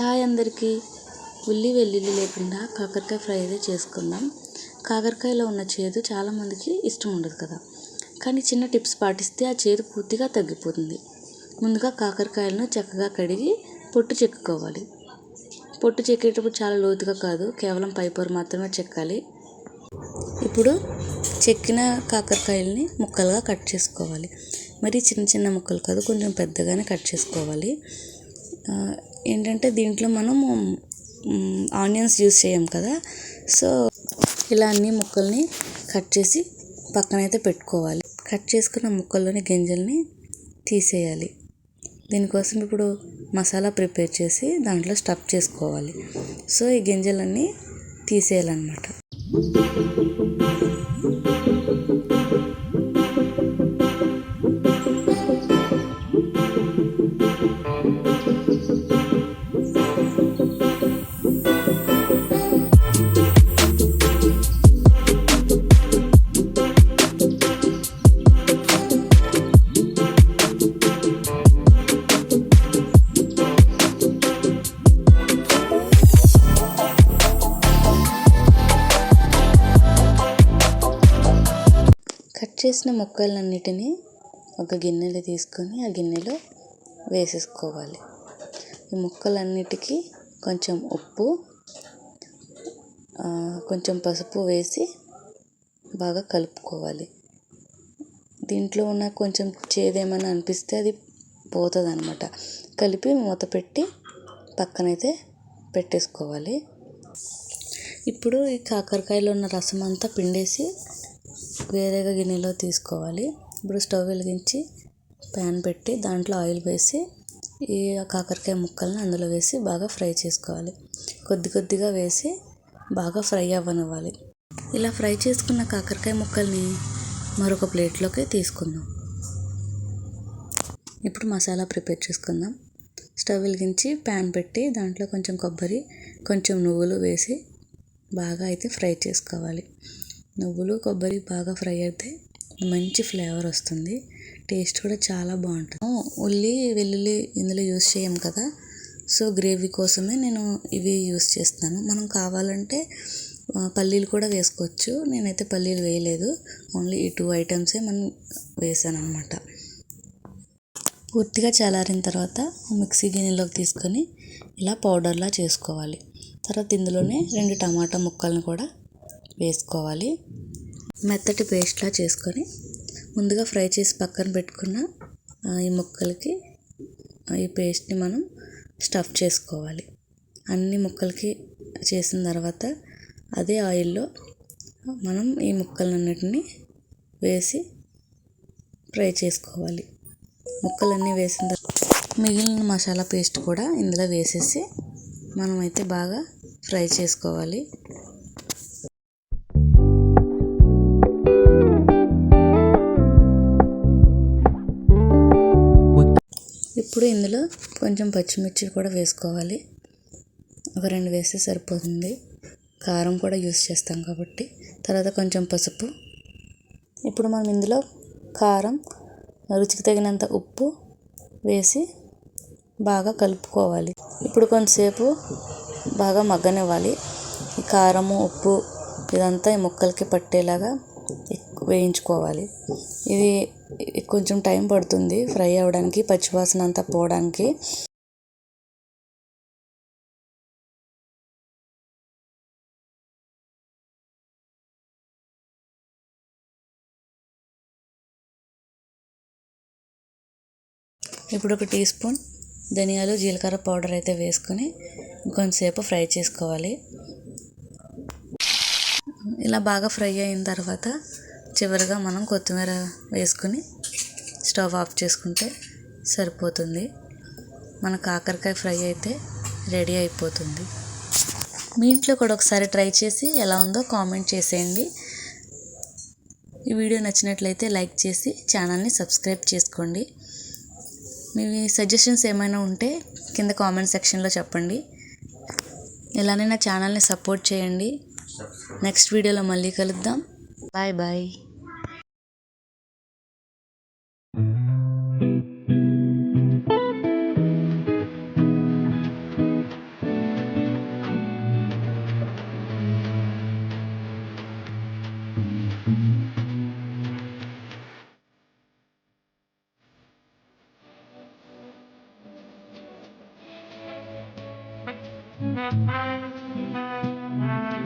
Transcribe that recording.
Hi అందరికీ. ఉల్లి వెల్లుల్లి లేకుండా కాకరకాయ ఫ్రై అయితే చేసుకుందాం. కాకరకాయలో ఉన్న చేదు చాలామందికి ఇష్టం ఉండదు కదా. కానీ చిన్న టిప్స్ పాటిస్తే ఆ చేదు పూర్తిగా తగ్గిపోతుంది. ముందుగా కాకరకాయలను చక్కగా కడిగి పొట్టు చెక్కుకోవాలి. పొట్టు చెక్కేటప్పుడు చాలా లోతుగా కాదు కేవలం పైపొర మాత్రమే చెక్కాలి. ఇప్పుడు చెక్కిన కాకరకాయలని ముక్కలుగా కట్ చేసుకోవాలి. మరి చిన్న చిన్న ముక్కలు కాదు కొంచెం పెద్దగానే కట్ చేసుకోవాలి. ఏంటంటే దీంట్లో మనము ఆనియన్స్ యూస్ చేయం కదా. సో ఇలా అన్ని ముక్కల్ని కట్ చేసి పక్కనైతే పెట్టుకోవాలి. కట్ చేసుకున్న ముక్కల్లోని గింజల్ని తీసేయాలి. దీనికోసం ఇప్పుడు మసాలా ప్రిపేర్ చేసి దాంట్లో స్టఫ్ చేసుకోవాలి. సో ఈ గింజలన్నీ తీసేయాలన్నమాట. చేసిన ముక్కలన్నిటినీ ఒక గిన్నెలో తీసుకొని ఆ గిన్నెలో వేసేసుకోవాలి. ఈ ముక్కలన్నిటికీ కొంచెం ఉప్పు కొంచెం పసుపు వేసి బాగా కలుపుకోవాలి. దీంట్లో ఉన్న కొంచెం చేదేమైనా అనిపిస్తే అది పోతుంది అనమాట కలిపి మూత పెట్టి పక్కనైతే పెట్టేసుకోవాలి. ఇప్పుడు ఈ కాకరకాయలో ఉన్న రసం అంతా పిండేసి వేరేగా గిన్నెలో తీసుకోవాలి. ఇప్పుడు స్టవ్ వెలిగించి ప్యాన్ పెట్టి దాంట్లో ఆయిల్ వేసి ఈ కాకరకాయ ముక్కల్ని అందులో వేసి బాగా ఫ్రై చేసుకోవాలి. కొద్ది కొద్దిగా వేసి బాగా ఫ్రై అవ్వనివ్వాలి. ఇలా ఫ్రై చేసుకున్న కాకరకాయ ముక్కల్ని మరొక ప్లేట్లోకి తీసుకుందాం. ఇప్పుడు మసాలా ప్రిపేర్ చేసుకుందాం. స్టవ్ వెలిగించి ప్యాన్ పెట్టి దాంట్లో కొంచెం కొబ్బరి కొంచెం నువ్వులు వేసి బాగా అయితే ఫ్రై చేసుకోవాలి. నువ్వులు కొబ్బరి బాగా ఫ్రై అయితే మంచి ఫ్లేవర్ వస్తుంది. టేస్ట్ కూడా చాలా బాగుంటుంది. ఉల్లి వెల్లుల్లి ఇందులో యూస్ చేయం కదా. సో గ్రేవీ కోసమే నేను ఇవి యూస్ చేస్తాను మనం కావాలంటే పల్లీలు కూడా వేసుకోవచ్చు. నేనైతే పల్లీలు వేయలేదు. ఓన్లీ ఈ టూ ఐటమ్సే మనం వేసాను అనమాట పూర్తిగా చల్లారిన తర్వాత మిక్సీ గిన్నెలోకి తీసుకొని ఇలా పౌడర్లా చేసుకోవాలి. తర్వాత ఇందులోనే రెండు టమాటా ముక్కలను కూడా వేసుకోవాలి. మెత్తటి పేస్ట్లా చేసుకొని ముందుగా ఫ్రై చేసి పక్కన పెట్టుకున్న ఈ ముక్కలకి ఈ పేస్ట్ని మనం స్టఫ్ చేసుకోవాలి. అన్ని ముక్కలకి చేసిన తర్వాత అదే ఆయిల్లో మనం ఈ ముక్కలన్నిటిని వేసి ఫ్రై చేసుకోవాలి. ముక్కలన్నీ వేసిన తర్వాత మిగిలిన మసాలా పేస్ట్ కూడా ఇందులో వేసేసి మనమైతే బాగా ఫ్రై చేసుకోవాలి. ఇప్పుడు ఇందులో కొంచెం పచ్చిమిర్చి కూడా వేసుకోవాలి. ఒక రెండు వేస్తే సరిపోతుంది. కారం కూడా యూస్ చేస్తాం కాబట్టి. తర్వాత కొంచెం పసుపు. ఇప్పుడు మనం ఇందులో కారం రుచికి తగినంత ఉప్పు వేసి బాగా కలుపుకోవాలి. ఇప్పుడు కొంతసేపు బాగా మగ్గనివ్వాలి. ఈ కారము ఉప్పు ఇదంతా ఈ ముక్కలకి పట్టేలాగా వేయించుకోవాలి. ఇది కొంచెం టైం పడుతుంది ఫ్రై అవ్వడానికి పచ్చివాసన అంతా పోవడానికి. ఇప్పుడు ఒక టీ స్పూన్ ధనియాలు జీలకర్ర పౌడర్ అయితే వేసుకొని కొంతసేపు ఫ్రై చేసుకోవాలి. ఇలా బాగా ఫ్రై అయిన తర్వాత చివరిగా మనం కొత్తిమీర వేసుకుని స్టవ్ ఆఫ్ చేసుకుంటే సరిపోతుంది. మన కాకరకాయ ఫ్రై అయితే రెడీ అయిపోతుంది. మీ ఇంట్లో కూడా ఒకసారి ట్రై చేసి ఎలా ఉందో కామెంట్ చేసేయండి. ఈ వీడియో నచ్చినట్లయితే లైక్ చేసి ఛానల్ని సబ్స్క్రైబ్ చేసుకోండి. మీ సజెషన్స్ ఏమైనా ఉంటే కింద కామెంట్ సెక్షన్లో చెప్పండి. ఇలానే నా ఛానల్ని సపోర్ట్ చేయండి. నెక్స్ట్ వీడియోలో మళ్ళీ కలుద్దాం. Bye bye. Thank you.